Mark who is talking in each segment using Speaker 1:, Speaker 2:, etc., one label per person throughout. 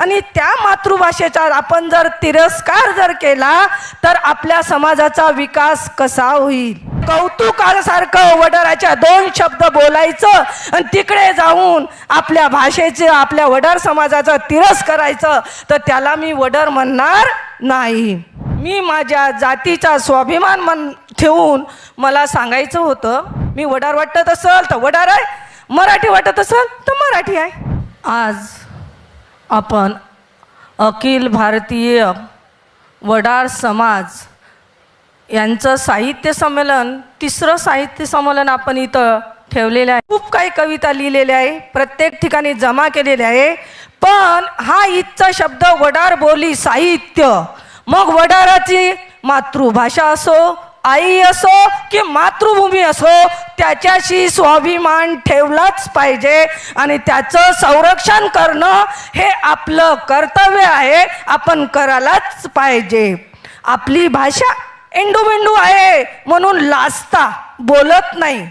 Speaker 1: आणि त्या मातृभाषेचा आपण जर तिरस्कार जर केला तर आपल्या समाजाचा विकास कसा होईल? कौतुकासारखं वडाराच्या दोन शब्द बोलायचं आणि तिकडे जाऊन आपल्या भाषेचे आपल्या वडार समाजाचं तिरस करायचं तर त्याला मी वडर म्हणणार नाही. मी माझ्या जातीचा स्वाभिमान मन ठेवून मला सांगायचं होतं मी वडार वाटत असल तर वडार आहे मराठी वाटत असल तर मराठी आहे. आज आपण अखिल भारतीय वडार समाज यांचं साहित्य संमेलन तिसरं साहित्य संमेलन आपण इथं ठेवलेलं आहे. खूप काही कविता लिहिलेल्या आहे प्रत्येक ठिकाणी जमा केलेल्या आहे. पण हा इथचा शब्द वडार बोली साहित्य. मग वडाराची मातृभाषा असो आई असो की मातृभूमी असो त्याच्याशी स्वाभिमान ठेवलाच पाहिजे. आणि त्याचं संरक्षण करणं हे आपलं कर्तव्य आहे आपण करायलाच पाहिजे. आपली भाषा एंडूमेंडू आहे म्हणून लाजता बोलत नाही.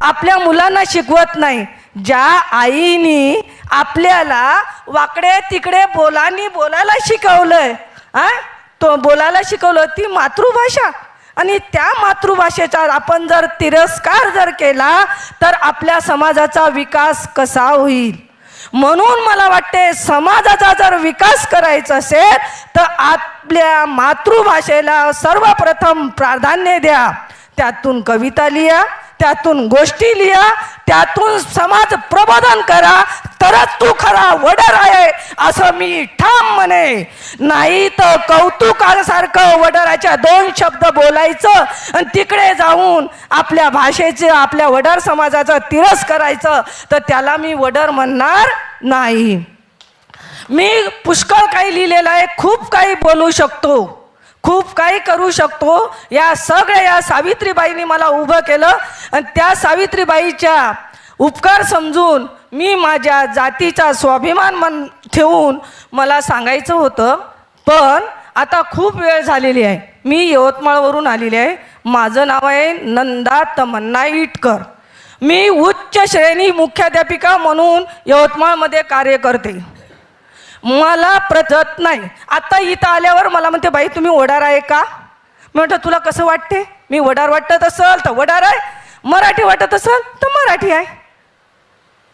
Speaker 1: आपल्या मुलांना शिकवत नाही. ज्या आईनी आपल्याला वाकडे तिकडे बोलानी बोलायला शिकवलंय आ तो बोलायला शिकवलं ती मातृभाषा. आणि त्या मातृभाषेचा आपण जर तिरस्कार जर केला तर आपल्या समाजाचा विकास कसा होईल? म्हणून मला वाटते समाजाचा जर विकास करायचा असेल तर आपल्या मातृभाषेला सर्वप्रथम प्राधान्य द्या. त्यातून कविता लिहा. त्यातून गोष्टी लिहा त्यातून समाज प्रबोधन करा तरच तू खरा वडर आहे असं मी ठाम म्हणे. नाही तर कौतुकासारखं वडराच्या दोन शब्द बोलायचं आणि तिकडे जाऊन आपल्या भाषेचं आपल्या वडार समाजाचं तिरस करायचं तर त्याला मी वडर म्हणणार नाही. मी पुष्कळ काही लिहिलेलं आहे खूप काही बोलू शकतो. खूप काही करू शकतो. या सगळ्या या सावित्रीबाईंनी मला उभं केलं. आणि त्या सावित्रीबाईच्या उपकार समजून मी माझ्या जातीचा स्वाभिमान मन ठेवून मला सांगायचं होतं. पण आता खूप वेळ झालेली आहे. मी यवतमाळवरून आलेली आहे. माझं नाव आहे नंदा तमन्ना इटकर. मी उच्च श्रेणी मुख्याध्यापिका म्हणून यवतमाळमध्ये कार्य करते. मला प्रजत नाही. आता इथं आल्यावर मला म्हणते बाई तुम्ही वडार आहे का? मी म्हटलं तुला कसं वाटते? मी वडार वाटत असल तर वडार आहे. मराठी वाटत असल तर मराठी आहे.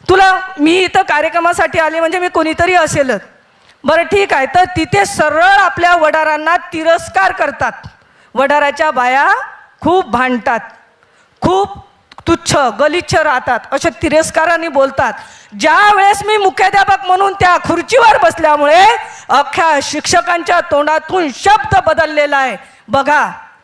Speaker 1: तुला मी इथं कार्यक्रमासाठी आले म्हणजे मी कोणीतरी असेलच. बरं ठीक आहे. तर तिथे सरळ आपल्या वडारांना तिरस्कार करतात. वडाराच्या बाया खूप भांडतात. खूप तुच्छ गलिच्छ राहतात. असे तिरस्काराने बोलतात. ज्या वेळेस मी मुख्याध्यापक म्हणून त्या खुर्चीवर बसल्यामुळे अख्ख्या शिक्षकांच्या तोंडातून शब्द बदललेला आहे. बघा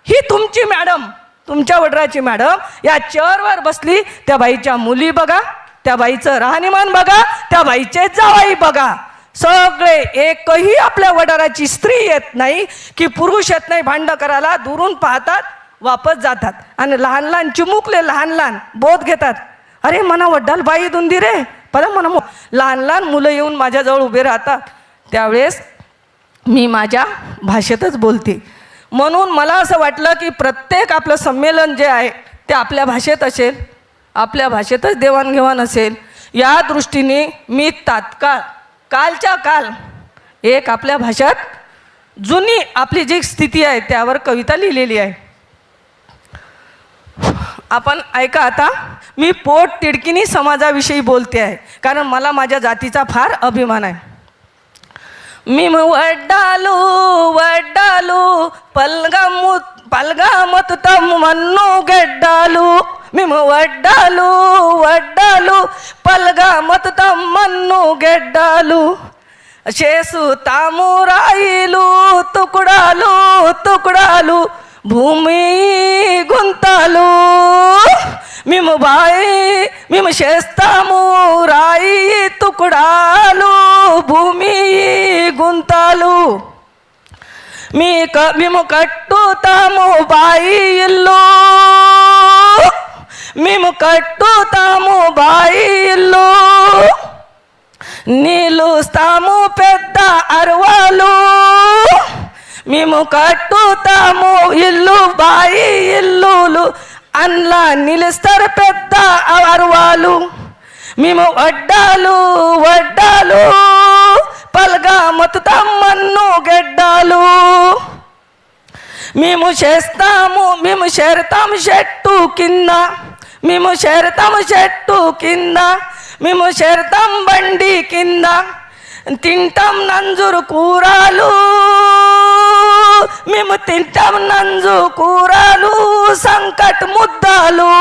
Speaker 1: ही तुमची मॅडम तुमच्या वडराची मॅडम या चेअरवर बसली त्या बाईच्या मुली बघा त्या बाईचं राहणीमान बघा त्या बाईचे जावाई बघा. सगळे एकही आपल्या वडाराची स्त्री येत नाही की पुरुष येत नाही भांड करायला दुरून पाहतात वापस जातात. आणि लहान लहान चिमुकले लहान लहान बोध घेतात. अरे मना वड्डाल बाई दुंदी रे. पर म्हणा मो- लहान लहान मुलं येऊन माझ्याजवळ उभे राहतात. त्यावेळेस मी माझ्या भाषेतच बोलते. म्हणून मला असं वाटलं की प्रत्येक आपलं संमेलन जे आहे ते आपल्या भाषेत असेल आपल्या भाषेतच देवाणघेवाण असेल. या दृष्टीने मी तात्काळ कालच्या काल एक आपल्या भाषेत जुनी आपली जी स्थिती आहे त्यावर कविता लिहिलेली आहे. आपण ऐका आता मी पोट तिडकिनी समाजाविषयी बोलते आहे कारण मला माझ्या जातीचा फार अभिमान आहे మేము వడ్డాలు వడ్డాలు పల్గము పల్గామతు తమ్మన్ను గడ్డాలు మేము వడ్డాలు వడ్డాలు పల్గామతు తమ్మన్ను గడ్డాలు చేసు తాము రాయిలు తుకుడాలు తుకుడాలు భూమి గుంతలు మేము బాయి మేము చేస్తాము రాయి తుకుడాలు. భూమి గుంతలు మీ క- మేము కట్టుతాము బాయి ఇల్లు. మేము కట్టుతాము బాయి ఇల్లు. నీలుస్తాము పెద్ద అరవాలు. మేము కట్టుతాము అందులో నిలుస్తారు పెద్ద అరువాలు. మేము వడ్డాలు వడ్డాలు. పల్గా మన్ను గెడ్డాలు. మేము చేస్తాము మేము చేరతాము చెట్టు కింద. మేము చేరతాము చెట్టు కింద. మేము చేరతాం బండి కింద. తింటాం నంజురు కూరలు. మేము తింటాం నంజు కూరలు సంకట్ ముద్దలు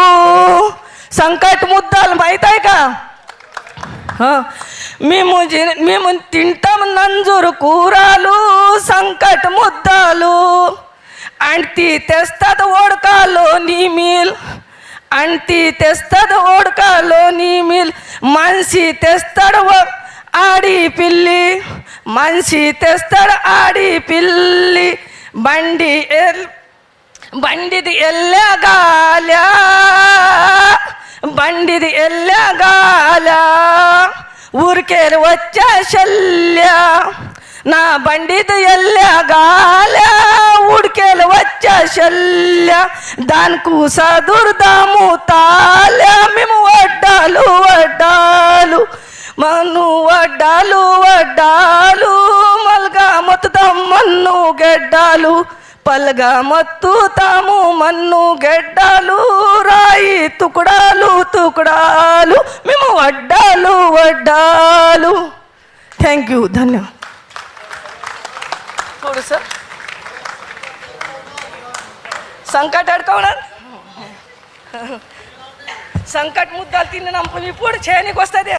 Speaker 1: సంకట్ ముద్దలు అవుతాయి కా ఆ, మేము జిన- మేము తింటాం నంజురు కూరలు సంకట్ ముద్దలు అంటి తెస్తది ఓడకాలో నీ మీల్ అంటి తెస్తది ఓడకాలో నీ మీల్ మనిషి తెస్తాడు ఓ- ఆడి పిల్లి మనిషి తెస్తాడు ఆడి పిల్లి బండి ఎల్ బండిది ఎల్లగాల బండిది ఎల్లగాల ఊరికేరు వచ్చా శల్య నా బండిది ఎల్లగాల ఉడికేలు వచ్చా శల్య దానికి సదుర్దాము తాల మేము వడ్డాలు వడ్డాలు మన్ను వడ్డాలు వడ్డాలు మల్గా మొత్తం మన్ను గెడ్డాలు. పల్గా మత్తు తాము మన్ను గెడ్డాలు రాయి తుకుడాలు తుకుడాలు. మేము వడ్డాలు వడ్డాలు. థ్యాంక్ యూ ధన్యవాద సార్. సంకట్ అడుకోవడా సంకట్ ముద్దాలు తిన్న నంపులు ఇప్పుడు చేయనికి వస్తుంది.